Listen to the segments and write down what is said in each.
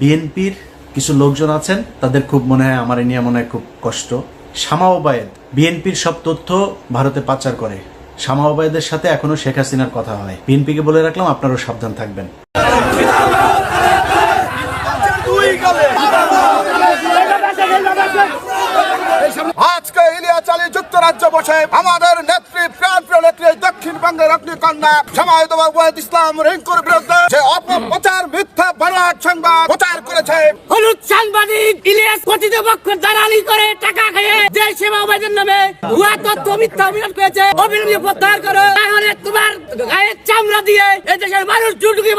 বিএনপির কিছু লোকজন আছেন, তাদের খুব মনে হয়, আমার নিয়ে মনে হয় খুব কষ্ট। শামা ওবায়েদ, বিএনপির সব তথ্য ভারতে পাচার করে। শামা ওবায়েদের সাথে এখনও শেখ হাসিনার কথা হয়। বিএনপিকে বলে রাখলাম, আপনারও সাবধান থাকবেন। আলী যুক্তরাজ্য বসে। আমাদের নেত্রী প্রাণ প্রিয় নেত্রী দক্ষিণবঙ্গের অগ্নিকন্যা জামায়াত ওয়াহিদ ইসলাম রিঙ্কুর বিরুদ্ধে যে অপপ্রচার মিথ্যা বানোয়াট সংবাদ প্রচার করেছে। হলুদ সাংবাদিক ইলিয়াস কথিত পক্ষ দালালি করে টাকা খেয়ে যে সেবা অবাদের নামে ভুয়া তথ্য মিথ্যা অভিযোগ অবিলম্বে প্রত্যাহার করো। তাহলে তোমার গায়ের চামড়া দিয়ে এই দেশের মানুষ জুটুকি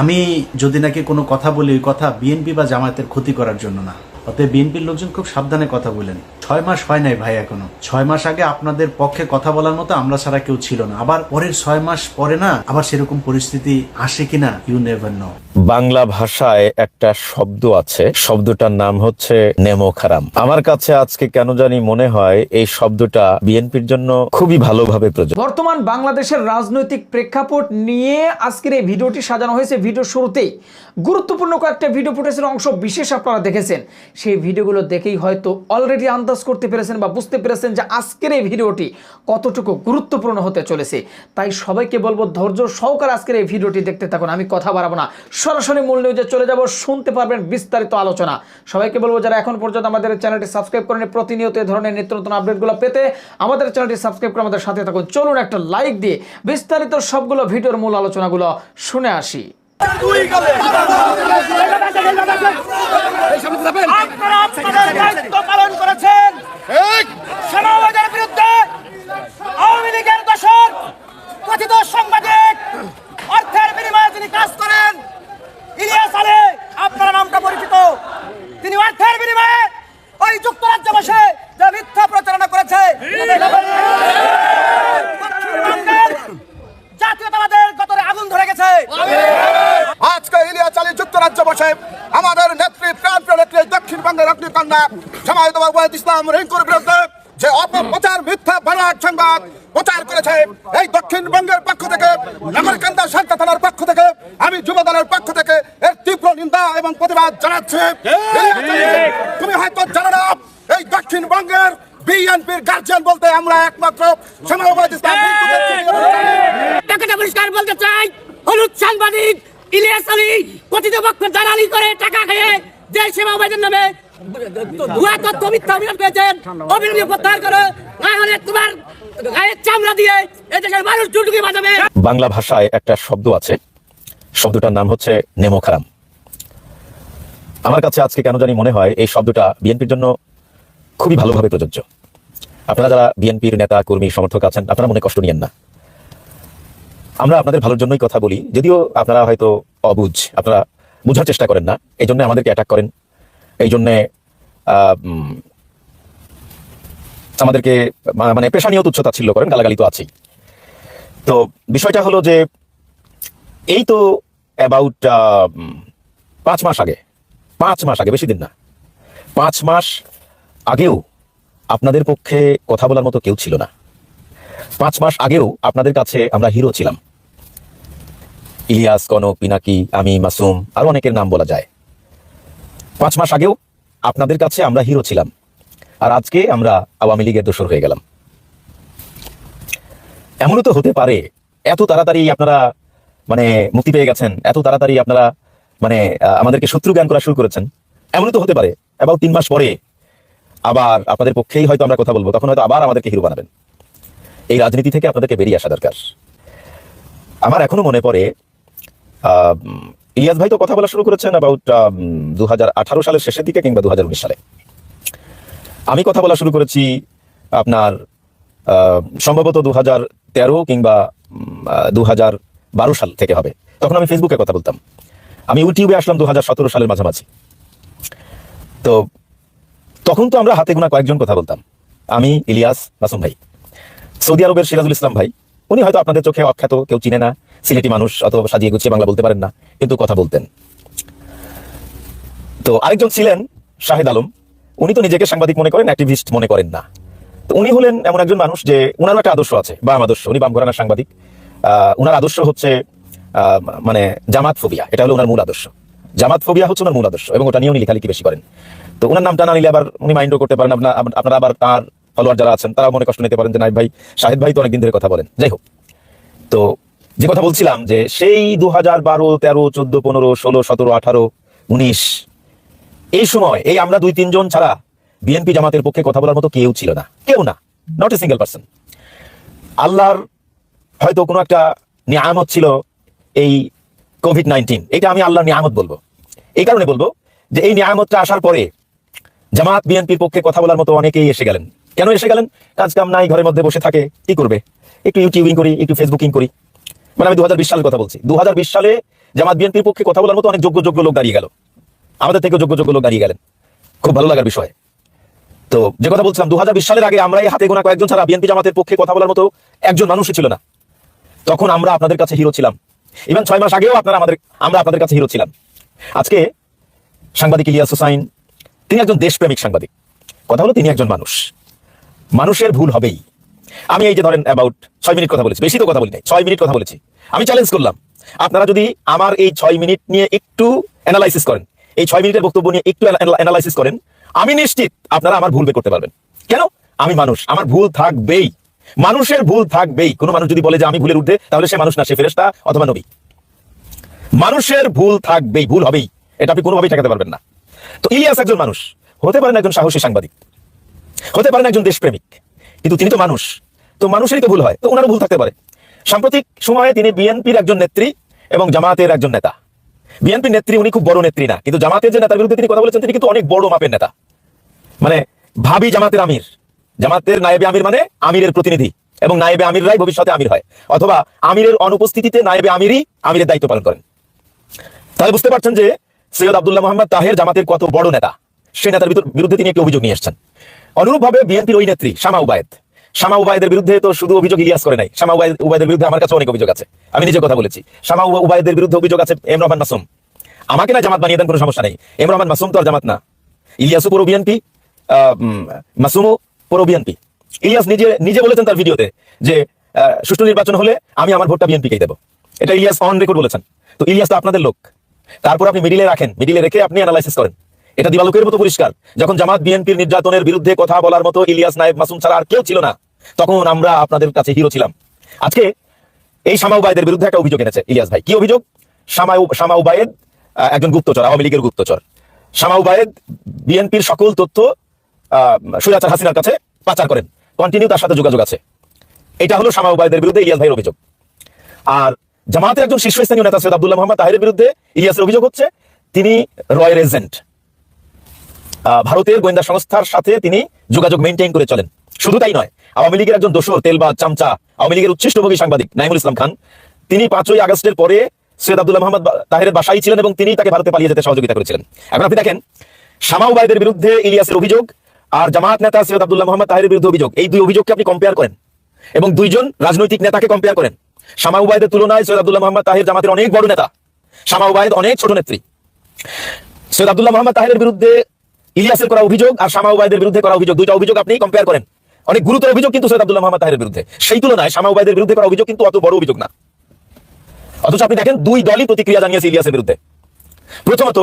আমি যদি নাকি কোনো কথা বলি ওই কথা বিএনপি বা জামায়াতের ক্ষতি করার জন্য না। অতএব বিএনপির লোকজন খুব সাবধানে কথা বলেন। ছয় মাস হয় নাই ভাই এখনও। ছয় মাস আগে আপনাদের পক্ষে কথা বলার মতো আমরা ছাড়া কেউ ছিল না। আবার পরের ছয় মাস পরে না আবার সেরকম পরিস্থিতি আসে কিনা ইউ নেভার নো বাংলা ভাষায় একটা শব্দ আছে শব্দটার নাম হচ্ছে নেমো খারাম। আমার কাছে আজকে কেন জানি মনে হয় এই শব্দটা বিএনপির জন্য খুবই ভালোভাবে প্রযোজ্য। বর্তমান বাংলাদেশের রাজনৈতিক প্রেক্ষাপট নিয়ে আজকের এই ভিডিওটি সাজানো হয়েছে ভিডিও শুরুতেই। গুরুত্বপূর্ণ কয়েকটা ভিডিও ফুটেজের অংশ বিশেষ আপনারা দেখেছেন। সেই ভিডিওগুলো দেখেই হয়তো অলরেডি আন্দাজ করতে পেরেছেন বা বুঝতে পেরেছেন যে আজকের এই ভিডিওটি কতটুকু গুরুত্বপূর্ণ হতে চলেছে। তাই সবাইকে বলব ধৈর্য সহকারে আজকের এই ভিডিওটি দেখতে থাকুন। আমি কথা বাড়াবো না। সরাসরি মূল নিউজে চলে যাব। শুনতে পারবেন বিস্তারিত আলোচনা। সবাইকে বলব যারা এখন পর্যন্ত আমাদের চ্যানেলটি সাবস্ক্রাইব করেন প্রতিনিয়ত এই ধরনের নিত্য নতুন আপডেটগুলো পেতে আমাদের চ্যানেলটি সাবস্ক্রাইব করে আমাদের সাথে থাকুন। চলুন একটা লাইক দিয়ে বিস্তারিত সবগুলো ভিডিওর মূল আলোচনাগুলো শুনে আসি। আপনারা আপনাদের দায়িত্ব পালন করেছেন। সমাবেশের বিরুদ্ধে আওয়ামী লীগের দোষর কথিত সাংবাদিক অর্থের বিনিময়ে যিনি কাজ করেন ইলিয়াস আলী আপনার নামটা পরিচিত। তিনি অর্থের বিনিময়ে ওই যুক্তরাজ্যে বসে যে মিথ্যা প্রচারণা করেছে জাতীয়তাবাদের গতরে আগুন ধরে গেছে। আজকে ইলিয়াস আলী যুক্তরাজ্য বসে আমাদের নেত্রী প্রাণ নেত্রী দক্ষিণবঙ্গের অগ্নিকন্যা জামায়াত ইসলাম রিঙ্কুর বিরুদ্ধে যে অপপ্রচার, মিথ্যা, বানোয়াট সংবাদ প্রচার করেছে, এই দক্ষিণবঙ্গের পক্ষ থেকে নাগরিকান্দা শান্তা থানার পক্ষ থেকে, আমি যুব দলের পক্ষ থেকে এর তীব্র নিন্দা এবং প্রতিবাদ জানাচ্ছি। তুমি হয়তো জানো না, এই দক্ষিণবঙ্গের বিএনপির গার্জিয়ান বলতে আমরা একমাত্র সমাজবাদ টাকাটা পরিষ্কার বলতে চাই, হলুদ সাংবাদিক ইলিয়াস আলী কথিত দালালি করে টাকা খেয়ে যে সেবা নামে করেছেন অবিলম্বে প্রত্যাহার করো তাহলে তোমার গায়ের চামড়া দিয়ে এই দেশের মানুষ বাংলা ভাষায় একটা শব্দ আছে। শব্দটার নাম হচ্ছে নেমো খারাম। আমার কাছে আজকে কেন জানি মনে হয় এই শব্দটা বিএনপির জন্য খুবই ভালোভাবে প্রযোজ্য। আপনারা যারা বিএনপির নেতা, কর্মী, সমর্থক আছেন, আপনারা মনে কষ্ট নিয়েন না। আমরা আপনাদের ভালোর জন্যই কথা বলি, যদিও আপনারা হয়তো অবুঝ, আপনারা বোঝার চেষ্টা করেন না, এই জন্য আমাদেরকে অ্যাটাক করেন। এই জন্যে আমাদেরকে মানে পেশানীয় তুচ্ছতা ছিল করেন, গালাগালি তো আছেই। তো বিষয়টা হলো যে, এই তো অ্যাবাউট পাঁচ মাস আগে, পাঁচ মাস আগে, বেশি দিন না, পাঁচ মাস আগেও আপনাদের পক্ষে কথা বলার মতো কেউ ছিল না। পাঁচ মাস আগেও আপনাদের কাছে আমরা হিরো ছিলাম। ইলিয়াস, কনক, পিনাকি, আমি, মাসুম, আরও অনেকের নাম বলা যায়। পাঁচ মাস আগেও আপনাদের কাছে আমরা হিরো ছিলাম। আর আজকে আমরা আওয়ামী লীগের দোষর হয়ে গেলাম। এমনও তো হতে পারে, এত তাড়াতাড়ি আপনারা মানে মুক্তি পেয়ে গেছেন, এত তাড়াতাড়ি আপনারা মানে আমাদেরকে শত্রু জ্ঞান করা শুরু করেছেন। এমনও তো হতে পারে এবং তিন মাস পরে আবার আপনাদের পক্ষেই হয়তো আমরা কথা বলব, তখন হয়তো আবার আমাদেরকে হিরো বানাবেন। এই রাজনীতি থেকে আপনাদেরকে বেরিয়ে আসা দরকার। আমার এখনও মনে পড়ে ইলিয়াস ভাই তো কথা বলা শুরু করেছেন অ্যাবাউট দু সালের শেষের দিকে কিংবা দুহাজার উনিশ সালে। আমি কথা বলা শুরু করেছি আপনার সম্ভবত দু তেরো কিংবা দু বারো সাল থেকে হবে। তখন আমি ফেসবুকে কথা বলতাম। আমি ইউটিউবে আসলাম দু হাজার সতেরো সালের মাঝামাঝি। তো তখন তো আমরা হাতে গোনা কয়েকজন কথা বলতাম। আমি, ইলিয়াস, মাসুম ভাই। সৌদি আরবের সিরাজুল ইসলাম ভাই। উনি হয়তো আপনাদের চোখে অখ্যাত, কেউ চিনে না। সিলেটি মানুষ অত সাজিয়ে গুছিয়ে বাংলা বলতে পারেন না, কিন্তু কথা বলতেন। তো আরেকজন ছিলেন শাহেদ আলম। উনি তো নিজেকে সাংবাদিক মনে করেন অ্যাক্টিভিস্ট মনে করেন না। তো উনি হলেন এমন একজন মানুষ যে উনারও একটা আদর্শ আছে, বাম আদর্শ। উনি বাম ঘরানার সাংবাদিক। উনার আদর্শ হচ্ছে মানে জামাত ফোবিয়া। এটা হলো ওনার মূল আদর্শ। জামাত ফোবিয়া হচ্ছে ওনার মূল আদর্শ এবং ওটা নিয়ে উনি লেখালেখি বেশি করেন। তো ওনার নামটা না নিলে আবার উনি মাইন্ডও করতে পারেন। আপনার আপনারা আবার তার ফলোয়ার যারা আছেন তারা মনে কষ্ট নিতে পারেন যে নাই ভাই, শাহেদ ভাই তো অনেকদিন ধরে কথা বলেন। যাই হোক। তো যে কথা বলছিলাম যে সেই দু হাজার বারো, তেরো, চোদ্দ, পনেরো, ষোলো, সতেরো, আঠারো, উনিশ, এই সময়, এই আমরা দুই, তিনজন ছাড়া বিএনপি জামাতের পক্ষে কথা বলার মতো কেউ ছিল না। কেউ না। নট এ সিঙ্গেল পার্সন আল্লাহর হয়তো কোনো একটা নিয়ামত ছিল এই কোভিড নাইন্টিন এটা আমি আল্লাহর নিয়ামত বলব। এই কারণে বলব যে এই নিয়ামতটা আসার পরে জামাত বিএনপির পক্ষে কথা বলার মতো অনেকেই এসে গেলেন। কেন এসে গেলেন? কাজ কাম নাই, ঘরের মধ্যে বসে থাকে। কি করবে? একটু ইউটিউবিং করি, একটু ফেসবুকিং করি। মানে আমি দু সালের কথা বলছি। দু হাজার বিশ সালে জামাত বিএনপির পক্ষে কথা বলার মতো অনেক যোগ্য যোগ্য লোক দাঁড়িয়ে গেল। আমাদের থেকে যোগ্য যোগ্য লোক দাঁড়িয়ে গেলেন। খুব ভালো লাগার বিষয়। তো যে কথা বলছিলাম দু হাজার বিশ সালের আগে আমরা এই হাতে গোনা কয়েকজন ছাড়া বিএনপি জামাতের পক্ষে কথা বলার মতো একজন মানুষই ছিল না। তখন আমরা আপনাদের কাছে হিরো ছিলাম। ইভেন ছয় মাস আগেও আপনারা আমাদের আমরা আপনাদের কাছে হিরো ছিলাম। আজকে সাংবাদিক ইলিয়াস হুসাইন, তিনি একজন দেশপ্রেমিক সাংবাদিক। কথা হলো তিনি একজন মানুষ। মানুষের ভুল হবেই। আমি এই যে ধরেন অ্যাবাউট ছয় মিনিট কথা বলেছি, বেশি তো কথা বলি নাই ছয় মিনিট কথা বলেছি। আমি চ্যালেঞ্জ করলাম, আপনারা যদি আমার এই ছয় মিনিট নিয়ে একটু অ্যানালাইসিস করেন, এই ছয় মিনিটের বক্তব্য নিয়ে একটু অ্যানালাইসিস করেন, আমি নিশ্চিত আপনারা আমার ভুল করতে পারবেন। কেন? আমি মানুষ, আমার ভুল থাকবেই। মানুষের ভুল থাকবেই। কোনো মানুষ যদি বলে যে আমি ভুলের ঊর্ধ্বে, তাহলে সে মানুষ না, সে ফেরেস্তা অথবা নবী। মানুষের ভুল থাকবেই, ভুল হবেই। এটা আপনি কোনোভাবেই ঠেকাতে পারবেন না। তো ইলিয়াস একজন মানুষ, হতে পারেন একজন সাহসী সাংবাদিক, হতে পারেন একজন দেশপ্রেমিক। কিন্তু তিনি তো মানুষ। তো মানুষেরই তো ভুল হয়, তো ওনারও ভুল থাকতে পারে। সাম্প্রতিক সময়ে তিনি বিএনপির একজন নেত্রী এবং জামাতের একজন নেতা। বিএনপির নেত্রী উনি খুব বড় নেত্রী না, কিন্তু জামাতের যে নেতার বিরুদ্ধে তিনি কথা বলেছেন, তিনি কিন্তু অনেক বড় মাপের নেতা। মানে ভাবি জামাতের আমির। জামাতের নায়েবে আমির মানে আমিরের প্রতিনিধি এবং নায়েবে আমিররাই ভবিষ্যতে আমির হয়। অথবা আমিরের অনুপস্থিতিতে নায়েবে আমিরই আমিরের দায়িত্ব পালন করেন। তাহলে বুঝতে পারছেন যে সৈয়দ আব্দুল্লাহ মোহাম্মদ তাহের জামাতের কত বড় নেতা। সেই নেতার বিরুদ্ধে তিনি একটি অভিযোগ নিয়ে এসেছেন। অনুরূপভাবে বিএনপির ওই নেত্রী, শামা উবায়দ। শামা উবায়দের বিরুদ্ধে তো শুধু অভিযোগ ইলিয়াস করে নাই। শামা উবায়দ উবায়দের বিরুদ্ধে আমার কাছে অনেক অভিযোগ আছে। আমি নিজে কথা বলেছি। শামা উবায়দের বিরুদ্ধে অভিযোগ আছে এম রহমান মাসুম। আমাকে না জামাত বানিয়ে দেন কোনো সমস্যা নেই। এম রহমান মাসুম তো আর জামাত না। ইলিয়াসও পুরো বিএনপি মাসুমও পুরো বিএনপি। ইলিয়াস নিজে নিজে বলেছেন তার ভিডিওতে যে সুষ্ঠু নির্বাচন হলে আমি আমার ভোটটা বিএনপিকেই দেবো। এটা ইলিয়াস অন রেকর্ড বলেছেন। তো ইলিয়াস তো আপনাদের লোক। তারপর আপনি মিডিলে রাখেন। মিডিলে রেখে আপনি অ্যানালাইসিস করেন। এটা দিবালোকের মতো পরিষ্কার। যখন জামাত বিএনপির নির্যাতনের বিরুদ্ধে কথা বলার মতো ইলিয়াস নায়েব মাসুম ছাড়া আর কেউ ছিল না তখন আমরা আপনাদের কাছে হিরো ছিলাম। আজকে এই শামাউবায়দের বিরুদ্ধে একটা অভিযোগ এনেছে ইলিয়াস ভাই। কি অভিযোগ? শামাউ শামাউবায়েদ আহ, একজন গুপ্তচর আওয়ামী লীগের গুপ্তচর। শামাউবায়েদ বিএনপির সকল তথ্য আহ, সৈয়াচার হাসিনার কাছে পাচার করেন। কন্টিনিউ তার সাথে যোগাযোগ আছে। এটা হলো শামাউবায়দের বিরুদ্ধে ইলিয়াস ভাইয়ের অভিযোগ। আর জামাতের একজন শীর্ষস্থানীয় নেতা সৈয়দ আব্দুল্লাহ মোহাম্মদ তাহেরের বিরুদ্ধে ইলিয়াসের অভিযোগ হচ্ছে তিনি রয়ের এজেন্ট। ভারতের গোয়েন্দা সংস্থার সাথে তিনি যোগাযোগ মেনটেন করে চলেন। শুধু তাই নয়, আওয়ামী লীগের একজন দোসর তেলবাজ চামচা, আওয়ামী লীগের উচ্ছিষ্টভোগী সাংবাদিক নাইমুল ইসলাম খান, তিনি পাঁচই আগস্টের পরে সৈয়দ আব্দুল্লাহ মোহাম্মদ বা- তাহেরের বাসায় ছিলেন এবং তিনি তাকে ভারতে পালিয়ে যেতে সহযোগিতা করেছিলেন। এখন আপনি দেখেন শামাউবাইদের বিরুদ্ধে ইলিয়াসের অভিযোগ আর জামাত নেতা সৈয়দ আব্দুল্লাহ মোহাম্মদ তাহেরের বিরুদ্ধে অভিযোগ, এই দুই অভিযোগকে আপনি কম্পেয়ার করেন এবং দুইজন রাজনৈতিক নেতাকে কম্পেয়ার করেন। শামা উবায়দের তুলনায় সৈয়দ আব্দুল্লাহ মোহাম্মদ তাহির জামাতের অনেক বড় নেতা শামা উবায়দ অনেক ছোট নেত্রী। সৈয়দ আব্দুল্লাহ মোহাম্মদ তাহেরের বিরুদ্ধে ইলিয়াসের করা অভিযোগ আর শামা উবায়দের বিরুদ্ধে করা অভিযোগ, দুইটা অভিযোগ আপনি কম্পেয়ার করেন। অনেক গুরুতর অভিযোগ কিন্তু সৈয়দ আব্দুল্লাহ মোহাম্মদ তাহেরের বিরুদ্ধে। সেই তুলনায় শামা উবায়দের বিরুদ্ধে করা অভিযোগ কিন্তু অত বড় অভিযোগ না। অথচ আপনি দেখেন, দুই দলই প্রতিক্রিয়া জানিয়েছে ইলিয়াসের বিরুদ্ধে। প্রথমত,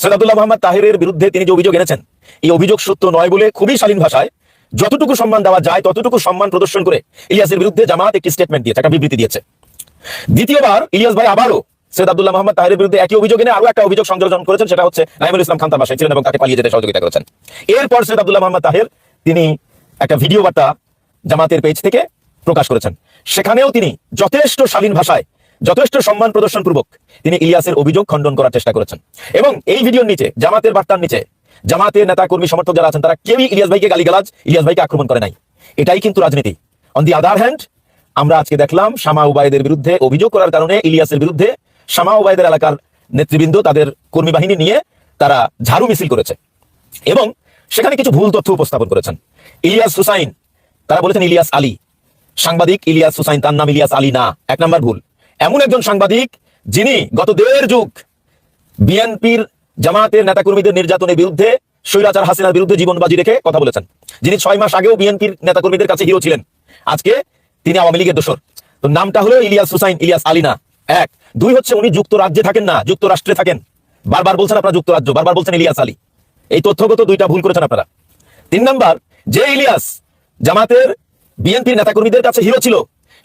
সৈয়দ আব্দুল্লাহ মোহাম্মদ তাহেরের বিরুদ্ধে তিনি যে অভিযোগ এনেছেন, এই অভিযোগ সত্য নয় বলে খুবই শালীন ভাষায় যতটুকু সম্মান দেওয়া যায়, ততটুকু সম্মান প্রদর্শন করে ইলিয়াসের বিরুদ্ধে জামাত একটি স্টেটমেন্ট দিয়েছে, একটা বিবৃতি দিয়েছে। দ্বিতীয়বার ইলিয়াস ভাই আবারও সৈয়দ আব্দুল্লাহ মোহাম্মদ তাহেরের বিরুদ্ধে একই অভিযোগ এনে আরও একটা অভিযোগ সংযোজন করেছেন, সেটা হচ্ছে নাইমুল ইসলাম খান তার বাসায় ছিলেন এবং তাকে পালিয়ে যেতে সহযোগিতা করেছেন। এরপর সৈয়দ আব্দুল্লাহ মোহাম্মদ তাহের, তিনি একটা ভিডিও বার্তা জামাতের পেজ থেকে প্রকাশ করেছেন। সেখানেও তিনি যথেষ্ট শালীন ভাষায়, যথেষ্ট সম্মান প্রদর্শন পূর্বক তিনি ইলিয়াসের অভিযোগ খণ্ডন করার চেষ্টা করেছেন। এবং এই ভিডিওর নিচে, জামাতের বার্তার নিচে, জামাতের নেতা কর্মী সমর্থক যারা আছেন, তারা কেউই ইলিয়াস ভাইকে গালিগালাজ, ইলিয়াস ভাইকে আক্রমণ করে নাই। এটাই কিন্তু রাজনীতি। অন দি আদার হ্যান্ড আমরা আজকে দেখলাম শামা উবায়দের বিরুদ্ধে অভিযোগ করার কারণে ইলিয়াসের বিরুদ্ধে শামা ওবায়দের এলাকার নেতৃবৃন্দ তাদের কর্মী বাহিনী নিয়ে তারা ঝাড়ু মিছিল করেছে। এবং সেখানে কিছু ভুল তথ্য উপস্থাপন করেছেন। ইলিয়াস হুসাইন, তারা বলেছেন ইলিয়াস আলী। সাংবাদিক ইলিয়াস হুসাইন, তার নাম ইলিয়াস আলী না। এক নাম্বার ভুল। এমন একজন সাংবাদিক যিনি গত দেড় যুগ বিএনপির জামাতের নেতাকর্মীদের নির্যাতনের বিরুদ্ধে, স্বৈরাচার হাসিনার বিরুদ্ধে জীবন বাজি রেখে কথা বলেছেন। যিনি ছয় মাস আগেও বিএনপির নেতাকর্মীদের কাছে হিরো ছিলেন। আজকে তিনি আওয়ামী লীগের দোষর। তো নামটা হলো ইলিয়াস হুসাইন, ইলিয়াস আলী না। এক। দুই হচ্ছে উনি যুক্তরাজ্যে থাকেন না, যুক্তরাষ্ট্রে থাকেন। বারবার বলছেন আপনারা যুক্তরাজ্য, বারবার বলছেন ইলিয়াস আলী। এই তথ্যগত দুইটা ভুল করেছেন আপনারা। তিন নাম্বার, যে ইলিয়াস জামাতের বিএনপির নেতাকর্মীদের কাছে হিরো ছিল,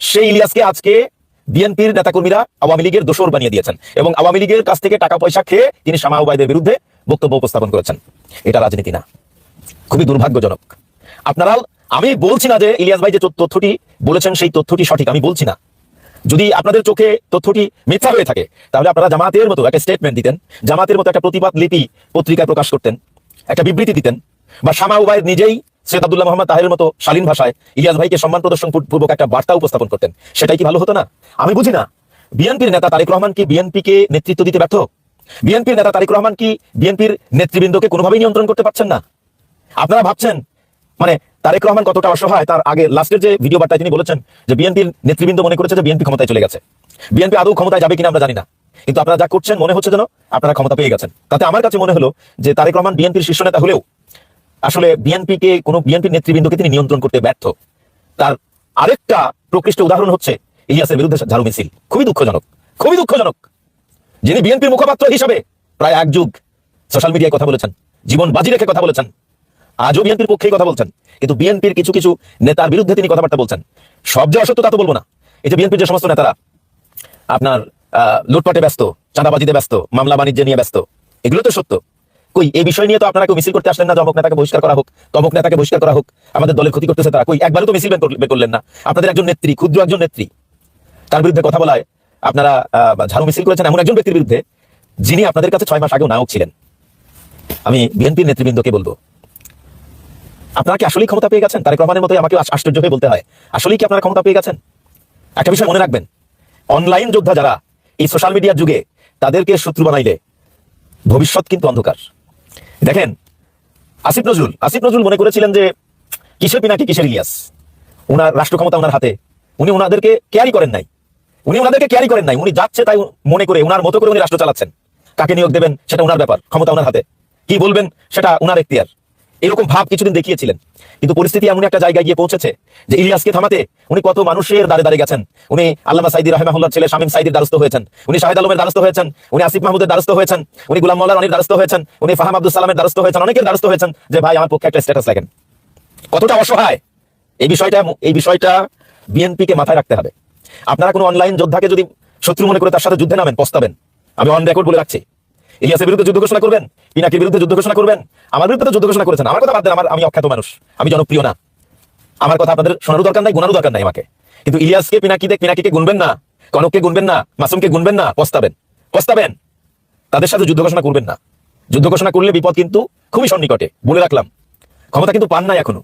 সেই ইলিয়াসকে আজকে বিএনপির নেতাকর্মীরা আওয়ামী লীগের দোষর বানিয়ে দিয়েছেন এবং আওয়ামী লীগের কাছ থেকে টাকা পয়সা খেয়ে তিনি শামাউবাইদের বিরুদ্ধে বক্তব্য উপস্থাপন করেছেন। এটা রাজনীতি না। খুবই দুর্ভাগ্যজনক। আপনারাও আমি বলছি না যে ইলিয়াস ভাই যে তথ্যটি বলেছেন, সেই তথ্যটি সঠিক, আমি বলছি না। যদি আপনাদের চোখে তথ্যটি মিথ্যা হয়ে থাকে, তাহলে আপনারা জামাতের মতো একটা স্টেটমেন্ট দিতেন, জামাতের মতো একটা প্রতিবাদ লিপি পত্রিকায় প্রকাশ করতেন, একটা বিবৃতি দিতেন, বা শামা উবায়ের নিজেই সৈয়দ আব্দুল্লাহ মোহাম্মদ তাহের মতো শালীন ভাষায় ইলিয়াস ভাইকে সম্মান প্রদর্শন পূর্বক একটা বার্তা উপস্থাপন করতেন। সেটাই কি ভালো হতো না? আমি বুঝি না। বিএনপির নেতা তারেক রহমান কি বিএনপিকে নেতৃত্ব দিতে ব্যর্থ? বিএনপির নেতা তারেক রহমান কি বিএনপির নেতৃবৃন্দকে কোনোভাবেই নিয়ন্ত্রণ করতে পারছেন না? আপনারা ভাবছেন মানে তারেক রহমান কতটা অসহায়, তার আগে লাস্টের যে ভিডিও বার্তায় তিনি বলেছেন যে বিএনপির নেতৃবৃন্দ মনে করেছে যে বিএনপি ক্ষমতায় চলে গেছে। বিএনপি আদৌ ক্ষমতায় যাবে কিনা আমরা জানি না। কিন্তু আপনারা যা করছেন মনে হচ্ছে যেন আপনারা ক্ষমতা পেয়ে গেছেন। তাতে আমার কাছে মনে হলো যে তারেক রহমান বিএনপির শীর্ষ নেতা হলেও আসলে বিএনপিকে, কোনো বিএনপির নেতৃবৃন্দকে তিনি নিয়ন্ত্রণ করতে ব্যর্থ। তার আরেকটা প্রকৃষ্ট উদাহরণ হচ্ছে ইলিয়াসের বিরুদ্ধে ঝাড়ু মিছিল। খুবই দুঃখজনক খুবই দুঃখজনক। যিনি বিএনপির মুখপাত্র হিসাবে প্রায় এক যুগ সোশ্যাল মিডিয়ায় কথা বলেছেন, জীবন বাজি রেখে কথা বলেছেন। আজও বিএনপির পক্ষেই কথা বলছেন, কিন্তু বিএনপির কিছু কিছু নেতার বিরুদ্ধে তিনি কথাবার্তা বলছেন। সব যে অসত্য তা তো বলব না। এই যে বিএনপির যে সমস্ত নেতারা, আপনার লুটপাটে ব্যস্ত, চাঁদাবাজিতে ব্যস্ত, মামলা বাণিজ্য নিয়ে ব্যস্ত, এগুলো তো সত্য। কই, এই বিষয় নিয়ে তো আপনারা কেউ মিছিল করতে আসলেন না অমুক নেতাকে বহিষ্কার করা হোক, তমুক নেতাকে বহিষ্কার করা হোক, আমাদের দলের ক্ষতি করতেছে তারা। কই, একবারও তো মিছিল বের করলেন না। আপনাদের একজন নেত্রী, ক্ষুদ্র একজন নেত্রী, তার বিরুদ্ধে কথা বলায় আপনারা ঝাড়ু মিছিল করেছেন এমন একজন ব্যক্তির বিরুদ্ধে, যিনি আপনাদের কাছে ছয় মাস আগেও নায়ক ছিলেন। আমি বিএনপির নেতৃবৃন্দকে বলব আপনারা কি আসলেই ক্ষমতা পেয়ে গেছেন? তারেক রহমানের মতোই আমাকে আশ্চর্য হয়ে বলতে হয়। আসলেই কি আপনারা ক্ষমতা পেয়ে গেছেন? একটা বিষয় মনে রাখবেন। অনলাইন যোদ্ধা যারা এই সোশ্যাল মিডিয়ার যুগে তাদেরকে শত্রু বানাইলে ভবিষ্যৎ কিন্তু অন্ধকার। দেখেন, আসিফ নজরুল আসিফ নজরুল মনে করেছিলেন যে কিসের পিনাকি, কিসের ইলিয়াস? ওনার রাষ্ট্র ক্ষমতা ওনার হাতে। উনি ওনাদেরকে কেয়ারি করেন নাই। উনি ওনাদেরকে কেয়ারি করেন নাই। উনি যাচ্ছে তাই মনে করে ওনার মতো করে উনি রাষ্ট্র চালাচ্ছেন। কাকে নিয়োগ দেবেন সেটা ওনার ব্যাপার, ক্ষমতা ওনার হাতে। কি বলবেন সেটা ওনার এখতিয়ার। এরকম ভাব কিছুদিন দেখিয়েছিলেন। কিন্তু পরিস্থিতি এমন একটা জায়গায় গিয়ে পৌঁছেছে যে ইলিয়াসকে থামাতে উনি কত মানুষের দাঁড়ে দাঁড়িয়ে গেছেন। উনি আল্লামা সাইদি রহমাহুল্লার ছেলে শামীম সাইদির দ্বারস্থ হয়েছেন। উনি শাহেদ আলমের দ্বারস্থ হয়েছেন। উনি আসিফ মাহমুদের দ্বারস্থ হয়েছেন। উনি গুলাম মোল্লা রনির দ্বারস্থ হয়েছেন। উনি ফাহাম আব্দুল সালামের দ্বারস্থ হয়েছেন। অনেকের দ্বারস্থ হয়েছেন যে, ভাই, আমার পক্ষে একটা স্ট্যাটাস লাগেন কতটা অসহায়। এই বিষয়টা এই বিষয়টা বিএনপিকে মাথায় রাখতে হবে। আপনারা কোনো অনলাইন যোদ্ধাকে যদি শত্রু মনে করে তার সাথে যুদ্ধে নামেন, পস্তাবেন। আমি অন রেকর্ড বলে রাখছি। ইলিয়াসের বিরুদ্ধে যুদ্ধ ঘোষণা করবেন? পিনাকির বিরুদ্ধে যুদ্ধ ঘোষণা করবেন? আমার বিরুদ্ধে তো যুদ্ধ ঘোষণা করেছেন। আমার কথা বাদ দেন, আমার আমি অখ্যাত মানুষ। আমি জনপ্রিয় না। আমার কথা আপনাদের শোনারও দরকার নাই, গুনারও দরকার নাই আমাকে। কিন্তু ইলিয়াসকে, পিনাকিতে পিনাকিকে গুনবেন না, কনককে গুনবেন না, মাসুমকে গুনবেন না, পস্তাবেন। পস্তাবেন। তাদের সাথে যুদ্ধ ঘোষণা করবেন না। যুদ্ধ ঘোষণা করলে বিপদ কিন্তু খুবই সন্নিকটে, বলে রাখলাম। ক্ষমতা কিন্তু পান নাই এখনও।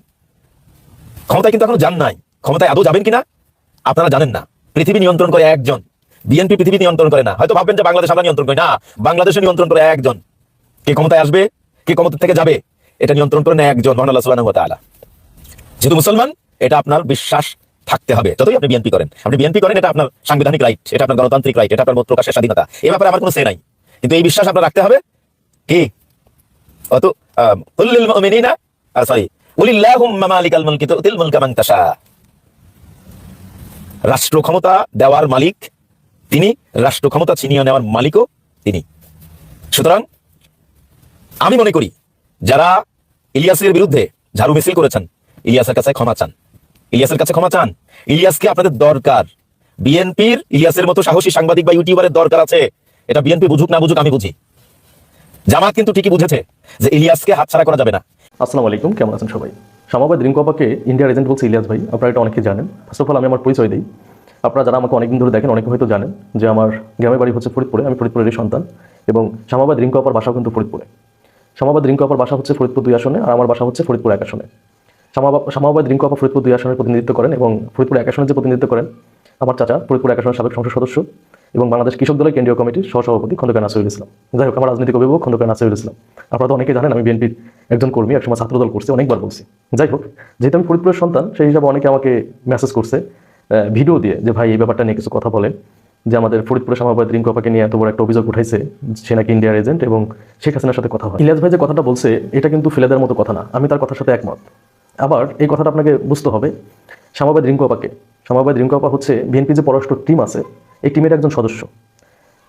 ক্ষমতায় কিন্তু এখনও যান নাই। ক্ষমতায় আদৌ যাবেন কিনা? আপনারা জানেন না। পৃথিবী নিয়ন্ত্রণ করে একজন। বিএনপি পৃথিবী নিয়ন্ত্রণ করে না। হয়তো ভাববেন যে বাংলাদেশ আমরা নিয়ন্ত্রণ করি না। বাংলাদেশে নিয়ন্ত্রণ করে একজন। কে ক্ষমতায় আসবে? কে ক্ষমতা থেকে যাবে? এটা নিয়ন্ত্রণ করে না একজন মহান আল্লাহ সুবহানাহু ওয়া তাআলা। যেহেতু মুসলমান, এটা আপনার বিশ্বাস থাকতে হবে। যতই আপনি বিএনপি করেন, আপনি বিএনপি করেন, এটা আপনার সাংবিধানিক রাইট এটা আপনার গণতান্ত্রিক রাইট এটা আপনার মত প্রকাশের স্বাধীনতা। এ ব্যাপারে আমার কোনো সে নাই। কিন্তু এই বিশ্বাস আপনার রাখতে হবে কি? অত উল্লিল মুমিনিনা সরি রাষ্ট্র ক্ষমতা দেওয়ার মালিক তিনি রাষ্ট্র ক্ষমতা ছিনিয়ে নেওয়ার মালিকও তিনি। সুতরাং আমি মনে করি, যারা ইলিয়াসের বিরুদ্ধে ঝাড়ু মিছিল করেছেন, ইলিয়াসের কাছে ক্ষমা চান। ইলিয়াসের কাছে ক্ষমা চান। ইলিয়াসকে আপনাদের দরকার। বিএনপির ইলিয়াসের মতো সাহসী সাংবাদিক বা ইউটিউবারের দরকার আছে। এটা বিএনপি বুঝুক না বুঝুক আমি বুঝি। জামাত কিন্তু ঠিকই বুঝেছে যে ইলিয়াসকে হাতছাড়া করা যাবে না। আসসালামু আলাইকুম, কেমন আছেন সবাই? সামাবাদ রিঙ্কপাকে ইন্ডিয়ার এজেন্ট বলছে ইলিয়াস ভাই, আপনারা এটা অনেকে জানেন। ফার্স্ট অফ অল আমি আমার পরিচয় দিই। আপনারা যারা আমাকে অনেকদিন ধরে দেখেন, অনেকে হয়তো জানেন যে আমার গ্রামের বাড়ি হচ্ছে ফরিদপুরে, আমি ফরিদপুরেরই সন্তান এবং সামাবাদ রিঙ্কপার বাসাও কিন্তু ফরিদপুরে। সামাবাদ রিঙ্কপার বাসা হচ্ছে ফরিদপুর দুই আসনে আর আমার বাসা হচ্ছে ফরিদপুর এক আসনে। সামাবা- সামাবাদ রিঙ্কপা ফরিদপুর দুই আসনের প্রতিনিধিত্ব করেন এবং ফরিদপুর এক আসনের যে প্রতিনিধিত্ব করেন, আমার চাচা ফরিদপুর এক আসনের সাবেক সংসদ সদস্য এবং বাংলাদেশ কৃষক দলের কেন্দ্রীয় কমিটির সহসভাপতি খন্দকার নাসিরুল ইসলাম। যাই হোক, আমার রাজনৈতিক অভিভাবক খন্দকার নাসিরুল ইসলাম। আপনারা তো অনেকে জানেন, আমি বিএনপির একজন কর্মী, একসময় ছাত্রদল করছি, অনেকবার বলছি। যাই হোক, যেহেতু আমি ফরিদপুরের সন্তান, সেই হিসাবে অনেকে আমাকে মেসেজ করছে ভিডিও দিয়ে যে ভাই এই ব্যাপারটা নিয়ে কিছু কথা বলেন, যে আমাদের ফরিদপুরের সমাবাদ রিঙ্কপাকে নিয়ে এত বড় একটা অভিযোগ উঠাইছে, সে নাকি ইন্ডিয়ার এজেন্ট এবং শেখ হাসিনার সাথে কথা হয়। ইলিয়াস ভাই যে কথাটা বলছে, এটা কিন্তু ফেলেদের মতো কথা না। আমি তার কথার সাথে একমত। আবার এই কথাটা আপনাকে বুঝতে হবে সামাবাদ রিঙ্কপাকে সামাবাদ রিঙ্কপা হচ্ছে বিএনপি যে পররাষ্ট্র টিম আছে, এই টিমের একজন সদস্য।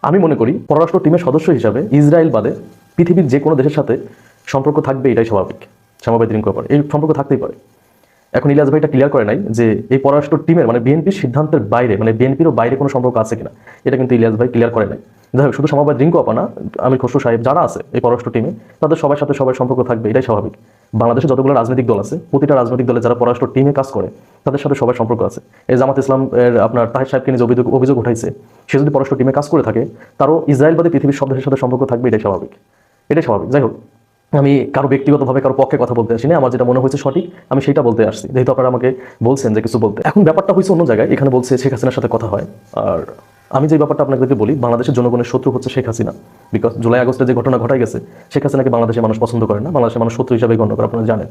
আমি মনে করি পররাষ্ট্র টিমের সদস্য হিসাবে ইসরায়েল বাদে পৃথিবীর যে কোনো দেশের সাথে সম্পর্ক থাকবে এটাই স্বাভাবিক সামাবাদ রিঙ্কু ব্যাপার এই সম্পর্ক থাকতেই পারে। এখন ইলিয়াস ভাই এটা ক্লিয়ার করে নাই যে এই পররাষ্ট্র টিমের মানে বিএনপির সিদ্ধান্তের বাইরে মানে বিএনপিরও বাইরে কোনো সম্পর্ক আছে কিনা, এটা কিন্তু ইলিয়াস ভাই ক্লিয়ার করে নাই। যাই হোক, শুধু সমাবাদ রিঙ্কু আপা না, আমির খসরু সাহেব যারা আছে এই পররাষ্ট্র টিমে তাদের সবার সাথে সবার সম্পর্ক থাকবে, এটাই স্বাভাবিক। বাংলাদেশে যতগুলো রাজনৈতিক দল আছে, প্রতিটা রাজনৈতিক দলে যারা পররাষ্ট্র টিমে কাজ করে, তাদের সাথে সবার সম্পর্ক আছে। এই জামাত ইসলাম আপনার তাহের সাহেবকে নিয়ে অভিযোগ অভিযোগ উঠাইছে, সে যদি পররাষ্ট্র টিমে কাজ করে থাকে, তারও ইসরায়েলবাদী পৃথিবীর সব দেশের সাথে সম্পর্ক থাকবে, এটাই স্বাভাবিক। এটাই স্বাভাবিক। যাই হোক আমি কারও ব্যক্তিগতভাবে কারও পক্ষে কথা বলতে আসিনি, আমার যেটা মনে হয়েছে সঠিক, আমি সেটা বলতে আসছি। যেহেতু আপনারা আমাকে বলছেন যে কিছু বলতে। এখন ব্যাপারটা হয়েছে অন্য জায়গায়, এখানে বলছে শেখ হাসিনার সাথে কথা হয়। আর আমি যে ব্যাপারটা আপনাদেরকে বলি, বাংলাদেশের জনগণের শত্রু হচ্ছে শেখ হাসিনা। বিকজ জুলাই আগস্টে যে ঘটনা ঘটাই গেছে, শেখ হাসিনাকে বাংলাদেশের মানুষ পছন্দ করে না, বাংলাদেশের মানুষ শত্রু হিসাবে গণ্য করে, আপনারা জানেন।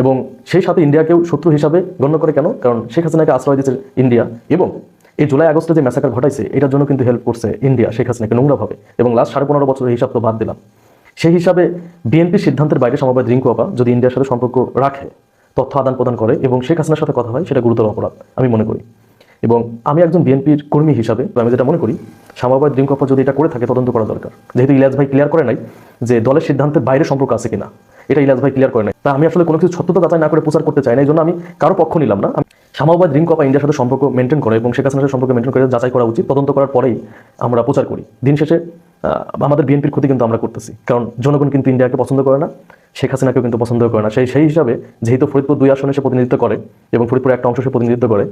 এবং সেই সাথে ইন্ডিয়াকেও শত্রু হিসাবে গণ্য করে কেন? কারণ শেখ হাসিনাকে আশ্রয় দিয়েছে ইন্ডিয়া। এবং এই জুলাই আগস্টে যে ম্যাসাকার ঘটাইছে, এটার জন্য কিন্তু হেল্প করছে ইন্ডিয়া, শেখ হাসিনাকে নোংরাভাবে এবং লাস্ট সাড়ে পনেরো বছরের হিসাব তো বাদ দিলাম। সেই হিসাবে বিএনপির সিদ্ধান্তের বাইরে সমবায় রিঙ্কু আপা যদি ইন্ডিয়ার সাথে সম্পর্ক রাখে, তথ্য আদান প্রদান করে এবং শেখ হাসিনার সাথে কথা হয়, সেটা গুরুতর অপরাধ, আমি মনে করি। এবং আমি একজন বিএনপির কর্মী হিসাবে আমি যেটা মনে করি সামাবাদ রিঙ্কু আপা যদি এটা করে থাকে, তদন্ত করা দরকার। যেহেতু ইলিয়াস ভাই ক্লিয়ার করে নাই যে দলের সিদ্ধান্তের বাইরে সম্পর্ক আছে কিনা, এটা ইলিয়াস ভাই ক্লিয়ার করে নাই। তা আমি আসলে কোনো কিছু সত্যতা যাচাই না করে প্রচার করতে চাই না, এই জন্য আমি কারও পক্ষ নিলাম না। সামাবাদ রিঙ্কু আপা ইন্ডিয়ার সাথে সম্পর্ক মেনটেন করে এবং শেখ হাসিনার সাথে সম্পর্ক মেনটেন করে যাচাই করা উচিত, তদন্ত করার পরেই আমরা প্রচার করি। দিন শেষে আমাদের বিএনপির ক্ষতি কিন্তু আমরা করতেছি। কারণ জনগণ কিন্তু ইন্ডিয়াকে পছন্দ করে না, শেখ হাসিনাকেও কিন্তু পছন্দ করে না। সেই সেই হিসাবে যেহেতু ফরিদপুর দুই আসনে সে প্রতিনিধিত্ব করে এবং ফরিদপুর একটা অংশ সে প্রতিনিধিত্ব করে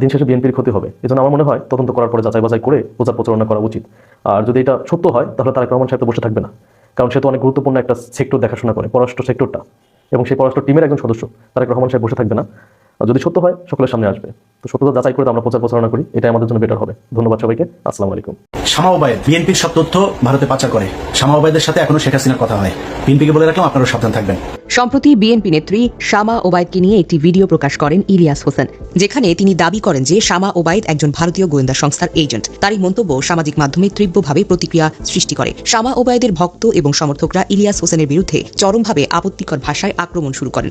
দিন শেষে বিএনপির ক্ষতি হবে। এই আমার মনে হয় তদন্ত করার পরে যাচাই বাছাই করে প্রচার প্রচারণা করা উচিত। আর যদি এটা সত্য হয়, তাহলে তারেক রহমান সাহেব তো বসে থাকবে না। কারণ সে তো অনেক গুরুত্বপূর্ণ একটা সেক্টর দেখাশোনা করে, পররাষ্ট্র সেক্টরটা। এবং সেই পররাষ্ট্র টিমের একজন সদস্য, তারেক রহমান সাহেব বসে থাকবে না। আর যদি সত্য হয় সকলের সামনে আসবে। তো সত্যতা যাচাই করে আমরা প্রচার প্রচারণা করি এটাই আমাদের জন্য বেটার হবে। ধন্যবাদ সবাইকে আসসালামু আলাইকুম। শামাওবায়দ বিএনপির সব তথ্য ভারতে পাচার করে। শামা ওবায়দের সাথে এখনও শেখ হাসিনার কথা হয়। বিএনপিকে বলে রাখলাম আপনারা সাবধান থাকবেন। সম্প্রতি বিএনপি নেত্রী শামা ওবায়দকে নিয়ে একটি ভিডিও প্রকাশ করেন ইলিয়াস হোসেন যেখানে তিনি দাবি করেন যে শামা ওবায়দ একজন ভারতীয় গোয়েন্দা সংস্থার এজেন্ট। তার এই মন্তব্য সামাজিক মাধ্যমে তীব্রভাবে প্রতিক্রিয়া সৃষ্টি করে। শামা ওবায়দের ভক্ত এবং সমর্থকরা ইলিয়াস হোসেনের বিরুদ্ধে চরমভাবে আপত্তিকর ভাষায় আক্রমণ শুরু করেন।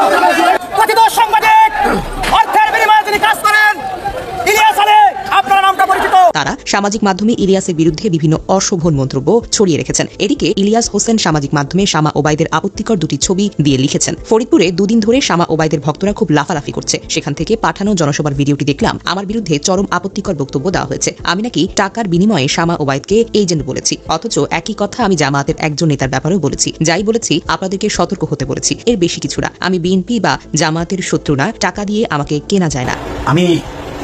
কথিত সাংবাদিক অর্থের বিনিময়ে যিনি কাজ করেন ইলিয়াস আলী আপনার নামটা পরিচিত তারা সামাজিক মাধ্যমে ইলিয়াসের বিরুদ্ধে বিভিন্ন অশোভন মন্তব্য ছড়িয়ে রেখেছেন। এদিকে ইলিয়াস হোসেন সামাজিক মাধ্যমে শামা ওবায়দের আপত্তিকর দুটি ছবি দিয়ে লিখেছেন, ফরিদপুরে দুদিন ধরে শামা ওবায়দের ভক্তরা খুব লাফালাফি করছে। সেখান থেকে পাঠানো জনসভার ভিডিওটি দেখলাম, আমার বিরুদ্ধে চরম আপত্তিকর বক্তব্য দেওয়া হয়েছে। আমি নাকি টাকার বিনিময়ে শামা ওবায়দকে এজেন্ট বলেছি, অথচ একই কথা আমি জামাতের একজন নেতার ব্যাপারেও বলেছি। যাই বলেছি, আপনাদেরকে সতর্ক হতে বলেছি। এর বেশি কিছু না আমি বিএনপি বা জামাতের শত্রু না টাকা দিয়ে আমাকে কেনা যায় না। আমি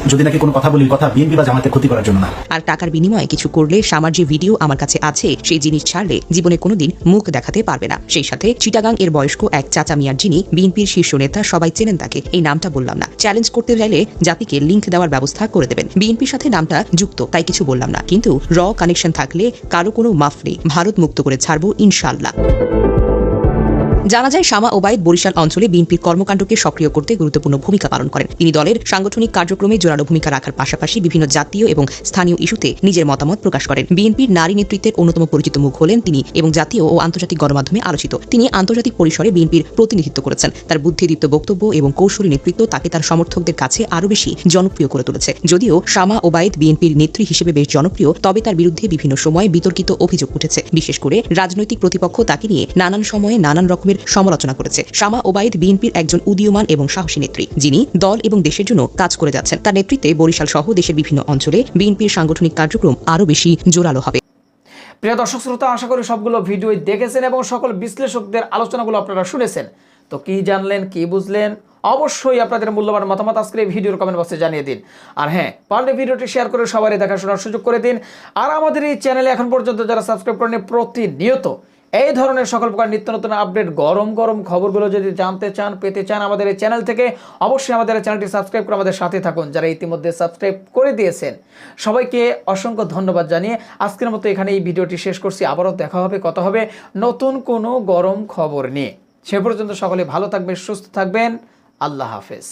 যদি নাকি কোনো কথা বলি, কথা বিএনপি বা জামাতের ক্ষতি করার জন্য না। আর টাকার বিনিময়ে কিছু করলে সামার যে ভিডিও আমার কাছে আছে, সেই জিনিস ছাড়লে জীবনে কোনোদিন মুখ দেখাতে পারবে না। সেই সাথে চিটাগাং এর বয়স্ক এক চাচা মিয়ার যিনি বিএনপির শীর্ষ নেতা, সবাই চেনেন তাকে। এই নামটা বললাম না। চ্যালেঞ্জ করতে চাইলে জাতিকে লিংক দেওয়ার ব্যবস্থা করে দেবেন। বিএনপির সাথে নামটা যুক্ত, তাই কিছু বললাম না। কিন্তু র কানেকশন থাকলে কারও কোনো মাফ নেই। ভারত মুক্ত করে ছাড়বো ইনশাল্লাহ জানা যায়, শামা ওবায়দ বরিশাল অঞ্চলে বিএনপির কর্মকাণ্ডকে সক্রিয় করতে গুরুত্বপূর্ণ ভূমিকা পালন করেন। তিনি দলের সাংগঠনিক কার্যক্রমে জোরালো ভূমিকা রাখার পাশাপাশি বিভিন্ন জাতীয় এবং স্থানীয় ইস্যুতে নিজের মতামত প্রকাশ করেন। বিএনপির নারী নেতৃত্বের অন্যতম পরিচিত মুখ হলেন তিনি এবং জাতীয় ও আন্তর্জাতিক গণমাধ্যমে আলোচিত। তিনি আন্তর্জাতিক পরিসরে বিএনপির প্রতিনিধিত্ব করেছেন। তার বুদ্ধিদীপ্ত বক্তব্য এবং কৌশলী নেতৃত্ব তাকে তার সমর্থকদের কাছে আরও বেশি জনপ্রিয় করে তুলেছে। যদিও শামা ওবায়দ বিএনপির নেত্রী হিসেবে বেশ জনপ্রিয়, তবে তার বিরুদ্ধে বিভিন্ন সময় বিতর্কিত অভিযোগ উঠেছে। বিশেষ করে রাজনৈতিক প্রতিপক্ষ তাকে নিয়ে নানান সময়ে নানান রকমের সমালোচনা করেছে। শামা ওবায়দ বিএনপির একজন উদীয়মান এবং সাহসী নেত্রী, যিনি দল এবং দেশের জন্য কাজ করে যাচ্ছেন। তার নেতৃত্বে বরিশাল সহ দেশের বিভিন্ন অঞ্চলে বিএনপির সাংগঠনিক কার্যক্রম আরও বেশি জোরালো হবে। প্রিয় দর্শক শ্রোতা, আশা করি সবগুলো ভিডিও দেখেছেন এবং সকল বিশ্লেষকদের আলোচনাগুলো আপনারা শুনেছেন। তো কি জানলেন, কি বুঝলেন? অবশ্যই আপনাদের মূল্যবান মতামত আজকের এই ভিডিওর কমেন্ট বক্সে জানিয়ে দিন। আর হ্যাঁ পারলে ভিডিওটি শেয়ার করে সবারই দেখাশোনার সুযোগ করে দিন। আর আমাদের এই চ্যানেলে এখন পর্যন্ত যারা সাবস্ক্রাইব করেন প্রতিনিয়ত এই ধরনের সকল প্রকার নিত্য নতুন আপডেট, গরম গরম খবরগুলো যদি জানতে চান, পেতে চান আমাদের এই চ্যানেল থেকে, অবশ্যই আমাদের চ্যানেলটি সাবস্ক্রাইব করে আমাদের সাথে থাকুন, যারা ইতিমধ্যে সাবস্ক্রাইব করে দিয়েছেন। সবাইকে অসংখ্য ধন্যবাদ জানিয়ে আজকের মতো এখানে এই ভিডিওটি শেষ করছি। আবারও দেখা হবে, কথা হবে নতুন কোনো গরম খবর নিয়ে। সে পর্যন্ত সকলে ভালো থাকবেন, সুস্থ থাকবেন। আল্লাহ হাফেজ।